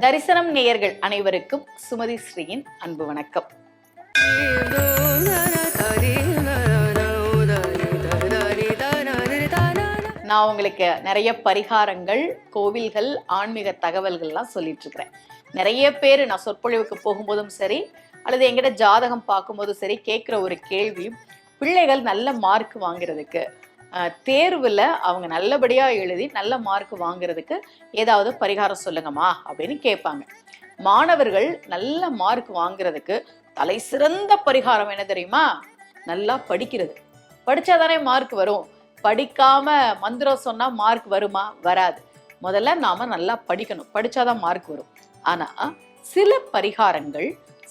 தரிசனம் நேயர்கள் அனைவருக்கும் சுமதி ஸ்ரீயின் அன்பு வணக்கம். நான் உங்களுக்கு நிறைய பரிகாரங்கள் கோவில்கள் ஆன்மீக தகவல்கள்லாம் சொல்லிட்டு இருக்கிறேன் நிறைய பேர் நான் சொற்பொழிவுக்கு போகும்போதும் சரி அல்லது எங்கிட்ட ஜாதகம் பார்க்கும்போதும் சரி கேட்குற ஒரு கேள்வி பிள்ளைகள் நல்ல மார்க் வாங்குறதுக்கு தேர்வில் அவங்க நல்லபடியாக எழுதி நல்ல மார்க் வாங்குறதுக்கு ஏதாவது பரிகாரம் சொல்லுங்கம்மா அப்படின்னு கேட்பாங்க. மாணவர்கள் நல்ல மார்க் வாங்குறதுக்கு தலை சிறந்த பரிகாரம் என்ன தெரியுமா? நல்லா படிக்கிறது. படிச்சாதானே மார்க் வரும். படிக்காம மந்திரம் சொன்னால் மார்க் வருமா? வராது. முதல்ல நாம் நல்லா படிக்கணும். படித்தாதான் மார்க் வரும். ஆனால் சில பரிகாரங்கள்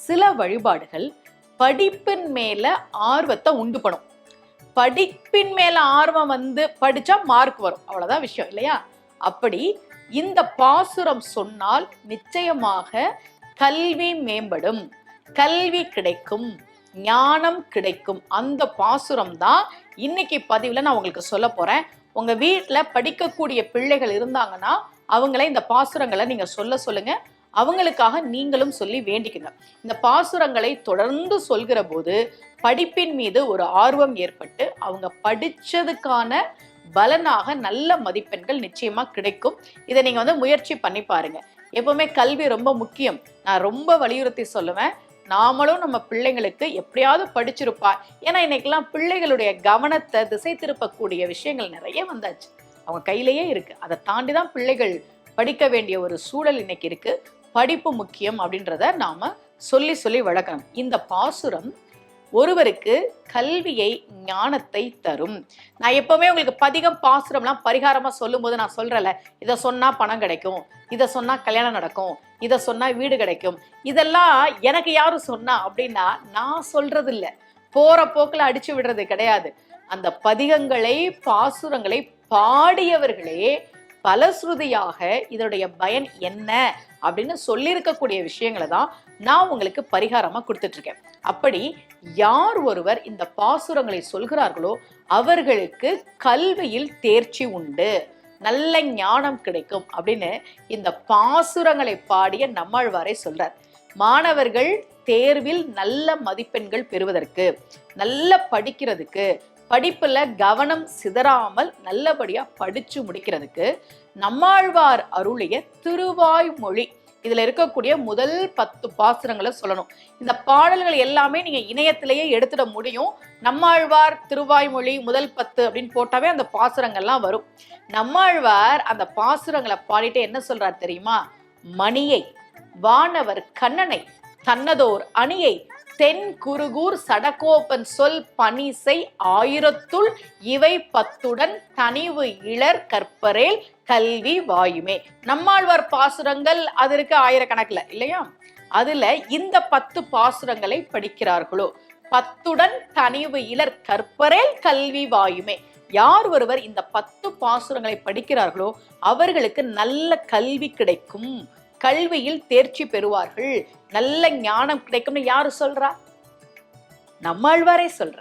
சில வழிபாடுகள் படிப்பின் மேலே ஆர்வத்தை உண்டு பண்ணும் படிப்பின் மேல ஆர்வம் வந்து படிச்சா மார்க் வரும். அவ்வளவுதான் விஷயம் இல்லையா? அப்படி இந்த பாசுரம் சொன்னால் நிச்சயமாக கல்வி மேம்படும். கல்வி கிடைக்கும் ஞானம் கிடைக்கும். அந்த பாசுரம் தான் இன்னைக்கு பதிவில் நான் உங்களுக்கு சொல்ல போறேன். உங்க வீட்டில் படிக்கக்கூடிய பிள்ளைகள் இருந்தாங்கன்னா அவங்கள இந்த பாசுரங்களை நீங்க சொல்ல சொல்லுங்க. அவங்களுக்காக நீங்களும் சொல்லி வேண்டிக்குங்க. இந்த பாசுரங்களை தொடர்ந்து சொல்கிற போது படிப்பின் மீது ஒரு ஆர்வம் ஏற்பட்டு அவங்க படிச்சதுக்கான பலனாக நல்ல மதிப்பெண்கள் நிச்சயமா கிடைக்கும். இதை நீங்க வந்து முயற்சி பண்ணி பாருங்க. எப்பவுமே கல்வி ரொம்ப முக்கியம். நான் ரொம்ப வலியுறுத்தி சொல்லுவேன். நாமளும் நம்ம பிள்ளைங்களுக்கு எப்படியாவது படிச்சிருப்பா. ஏன்னா இன்னைக்கெல்லாம் பிள்ளைகளுடைய கவனத்தை திசை திருப்பக்கூடிய விஷயங்கள் நிறைய வந்தாச்சு. அவங்க கையிலேயே இருக்கு. அதை தாண்டி தான் பிள்ளைகள் படிக்க வேண்டிய ஒரு சூழல் இன்னைக்கு இருக்கு. படிப்பு முக்கியம் அப்படின்றத நாம சொல்லி சொல்லி வளர்க்கணும். இந்த பாசுரம் ஒருவருக்கு கல்வியை ஞானத்தை தரும். நான் எப்பவுமே உங்களுக்கு பதிகம் பாசுரம்லாம் பரிகாரமா சொல்லும்போது நான் சொல்றேன்ல இதை சொன்னா பணம் கிடைக்கும் இதை சொன்னா கல்யாணம் நடக்கும் இதை சொன்னா வீடு கிடைக்கும். இதெல்லாம் எனக்கு யாரும் சொன்னா அப்படின்னா நான் சொல்றது இல்லை போற போக்குல அடிச்சு விடுறது கிடையாது. அந்த பதிகங்களை பாசுரங்களை பாடியவர்களே பலஸ்ருதியாக இதனுடைய பயன் என்ன அப்படின்னு சொல்லியிருக்கக்கூடிய விஷயங்களை தான் நான் உங்களுக்கு பரிகாரமாக கொடுத்துட்ருக்கேன். அப்படி யார் ஒருவர் இந்த பாசுரங்களை சொல்கிறார்களோ அவர்களுக்கு கல்வியில் தேர்ச்சி உண்டு. நல்ல ஞானம் கிடைக்கும் அப்படின்னு இந்த பாசுரங்களை பாடிய நம்மாழ்வாரை சொல்றார். மாணவர்கள் தேர்வில் நல்ல மதிப்பெண்கள் பெறுவதற்கு நல்ல படிக்கிறதுக்கு படிப்புல கவனம் சிதறாமல் நல்லபடியா படிச்சு முடிக்கிறதுக்கு நம்மாழ்வார் அருளிய திருவாய்மொழி. இதுல இருக்கக்கூடிய முதல் பத்து பாசுரங்களை சொல்லணும். இந்த பாடல்கள் எல்லாமே நீங்க இணையத்திலேயே எடுத்துட முடியும். நம்மாழ்வார் திருவாய்மொழி முதல் பத்து அப்படின்னு போட்டாவே அந்த பாசுரங்கள்லாம் வரும். நம்மாழ்வார் அந்த பாசுரங்களை பாடிட்டு என்ன சொல்றார் தெரியுமா? மணியை வானவர் கண்ணனை தன்னதோர் அணியை தென் குருகூர் சடகோபன் சொல் பனிசை ஆயிரத்துள் இவை பத்துடன் தனிவு இளர் கற்பரேல் கல்வி வாயுமே. நம்மாழ்வார் பாசுரங்கள் அது இருக்கு ஆயிரக்கணக்கில் இல்லையா? அதுல இந்த பத்து பாசுரங்களை படிக்கிறார்களோ? பத்துடன் தனிவு இளர் கற்பரேல் கல்வி வாயுமே. யார் ஒருவர் இந்த பத்து பாசுரங்களை படிக்கிறார்களோ அவர்களுக்கு நல்ல கல்வி கிடைக்கும். கல்வியில் தேர்ச்சி பெறுவார்கள். நல்ல ஞானம் கிடைக்கும்னு யாரு சொல்றா? நம்மாழ்வாரே சொல்ற.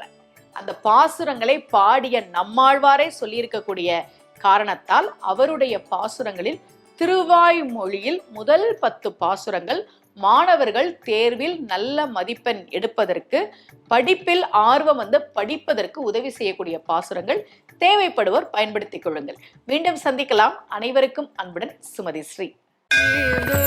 அந்த பாசுரங்களை பாடிய நம்மாழ்வாரே சொல்லியிருக்கக்கூடிய காரணத்தால் அவருடைய பாசுரங்களில் திருவாய்மொழியில் முதல் பத்து பாசுரங்கள் மாணவர்கள் தேர்வில் நல்ல மதிப்பெண் எடுப்பதற்கு படிப்பில் ஆர்வம் வந்து படிப்பதற்கு உதவி செய்யக்கூடிய பாசுரங்கள் தேவைப்படுவோர் பயன்படுத்திக் கொள்ளுங்கள். மீண்டும் சந்திக்கலாம். அனைவருக்கும் அன்புடன் சுமதி ஸ்ரீ. Hey,